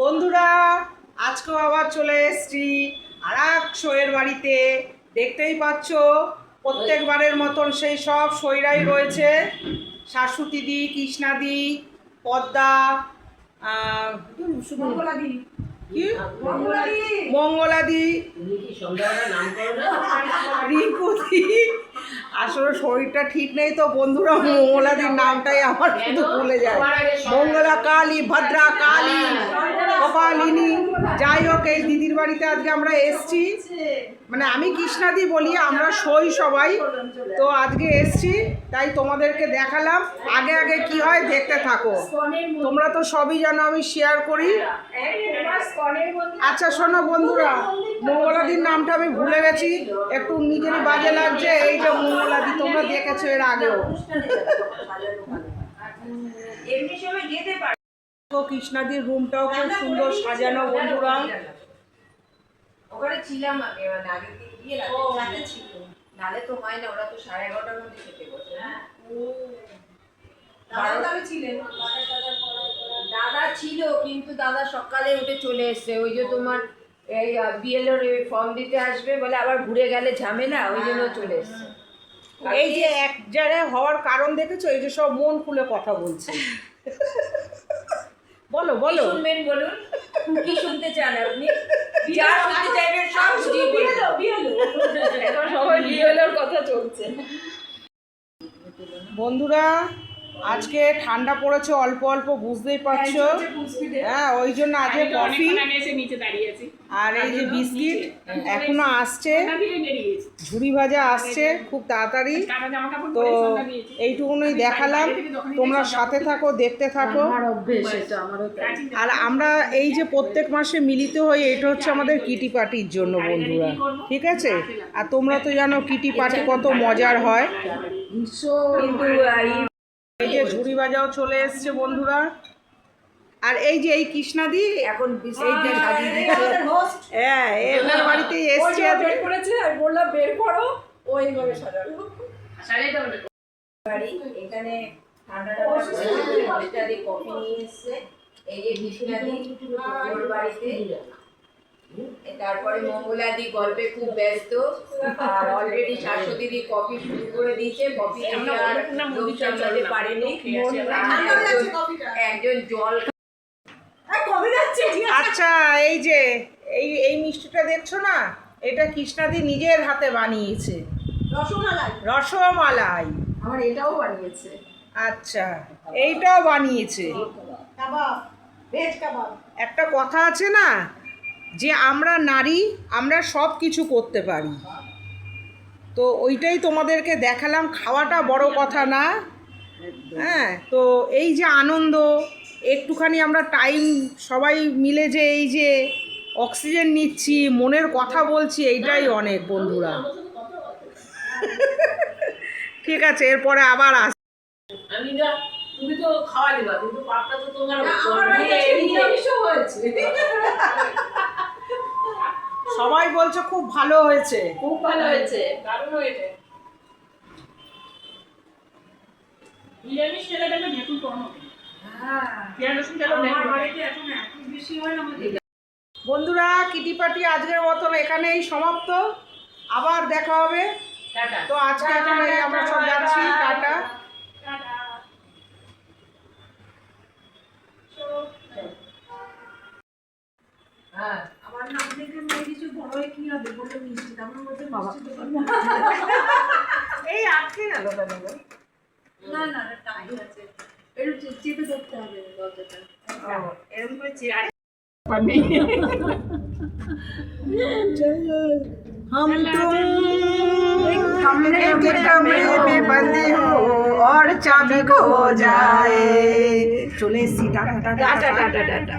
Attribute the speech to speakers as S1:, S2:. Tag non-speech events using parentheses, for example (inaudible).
S1: বন্ধুরা আজকেও আবার চলে এসেছি আর এক শোয়ের বাড়িতে। দেখতেই পাচ্ছ প্রত্যেকবারের মতন সেই সব সইরাই রয়েছে। শাশুতিদি কৃষ্ণাদি পদ্মা কি? মঙ্গলাদি রিঙ্কুদি আসলে শরীরটা ঠিক নেই তো বন্ধুরা মঙ্গলাদির নামটাই আমার শুধু ভুলে যায়। মঙ্গলা কালী ভদ্রা কালী। কপালিনী। যাই হোক, এই দিদির বাড়িতে আজকে আমরা এসছি। মানে আমি কৃষ্ণাদি বলি, আমরা সই সবাই। তো আজকে এসছি, তাই তোমাদেরকে দেখালাম। আগে আগে কি হয় দেখতে থাকো। তোমরা তো সবই জানো, আমি শেয়ার করি। আচ্ছা শোনো বন্ধুরা, মঙ্গলাদির নামটা আমি ভুলে গেছি। একটু নিজেরই বাজে লাগছে, এই যে মঙ্গলাদি, তোমরা দেখেছ এর আগেও। কৃষ্ণাদির রুমটাও খুব সুন্দর সাজানো বন্ধুরা।
S2: ওখানে ছিলাম আমি মানে আগের দিন গিয়ে রাতে ছিল। নালে তো হয় না ওরা তো সাড়ে এগারোটার মধ্যে খেতে বসে। দাদা ছিল কিন্তু দাদা সকালে উঠে চলে এসছে। ওই যে তোমার এই বিএলওর ফর্ম দিতে আসবে বলে আবার ঘুরে গেলে ঝামেলা ওই জন্য চলে এসছে।
S1: এই যে এক জায়গায় হওয়ার কারণ দেখেছ? এই যে সব মন খুলে কথা বলছে। (laughs) বলো বলো।
S2: শুনবেন বলুন? কি শুনতে চান আপনি? যা শুনতে চাইবেন সব বুঝিয়ে বলব এখন সবাই বিএলওর কথা চলছে।
S1: বন্ধুরা আজকে ঠান্ডা পড়েছে অল্প অল্প বুঝতেই পারছ। হ্যাঁ ওই জন্য আজকে কফি
S3: নিচে দাঁড়িয়ে আছি।
S1: আর এই যে বিস্কিট এখনও আসছে। ঝুড়ি ভাজা আসছে খুব তাড়াতাড়ি। তো এইটুকুনই দেখালাম। তোমরা সাথে থাকো দেখতে থাকো। আর আমরা এই যে প্রত্যেক মাসে মিলিত হই এটা হচ্ছে আমাদের কিটি পার্টির জন্য বন্ধুরা। ঠিক আছে? আর তোমরা তো জানো কিটি পার্টি কত মজার হয়।
S2: কিন্তু এই
S1: যে ঝুড়ি বাজাও চলে এসছে বন্ধুরা। আর এই যে এই কৃষ্ণাদি
S2: এখন সাজিয়ে দিচ্ছে।
S1: হ্যাঁ এনার এসছে। আজকে।
S2: করেছে আর বললাম বের করো। ও এইভাবে সাজালো। বাড়ি এখানে ঠান্ডা ঠান্ডা কফি নিয়ে এসছে। এই যে বাড়িতে। তারপরে মঙ্গলাদি গল্পে খুব ব্যস্ত। আর অলরেডি শাশ্বতী দি কফি শুরু করে দিয়েছে। কফি সামলাতে পারেনি। একজন- জল
S1: আচ্ছা এই যে এই এই মিষ্টিটা দেখছ না? এটা কৃষ্ণাদি নিজের হাতে বানিয়েছে। রসমালাই।
S2: আমার এটাও বানিয়েছে।
S1: আচ্ছা এইটাও বানিয়েছে। একটা কথা আছে না? যে আমরা নারী আমরা সব কিছু করতে পারি। তো ওইটাই তোমাদেরকে দেখালাম। খাওয়াটা বড় কথা না। হ্যাঁ তো এই যে আনন্দ একটুখানি আমরা টাইম সবাই মিলে যে এই যে অক্সিজেন নিচ্ছি মনের কথা বলছি এইটাই অনেক বন্ধুরা। (laughs) ঠিক আছে এরপরে আবার আস
S3: তুমি তো খাওয়া দিবা কিন্তু পাপটা তো তোমার
S2: হয়েছে।
S1: সবাই বলছে খুব ভালো হয়েছে।
S2: খুব ভালো হয়েছে
S3: দারুণ হয়েছে। নিরামিষ খেলে কম হবে ভেটু
S1: বন্ধুরা কিটি পার্টি আজকের মতন এখানেই সমাপ্ত। আবার দেখা হবে। তো আজকে এখানে আমরা সব যাচ্ছি।
S3: টাটা
S2: হ্যাঁ
S4: আমার নাম দেখে মেয়ে কিছু বড় হয়ে কি হবে বলে মিষ্টি আমার মধ্যে বাবা
S1: এই আটকে গেল কেন গো?
S4: না না না টাইম আছে একটু চে- চেপে ধরতে হবে দরজাটা
S1: ও, এরকম করে চেয়ার हम तुम एक कमरे में बंदी हो और चाबी खो जाए चले सी टाटा टाटा टाटा टाटा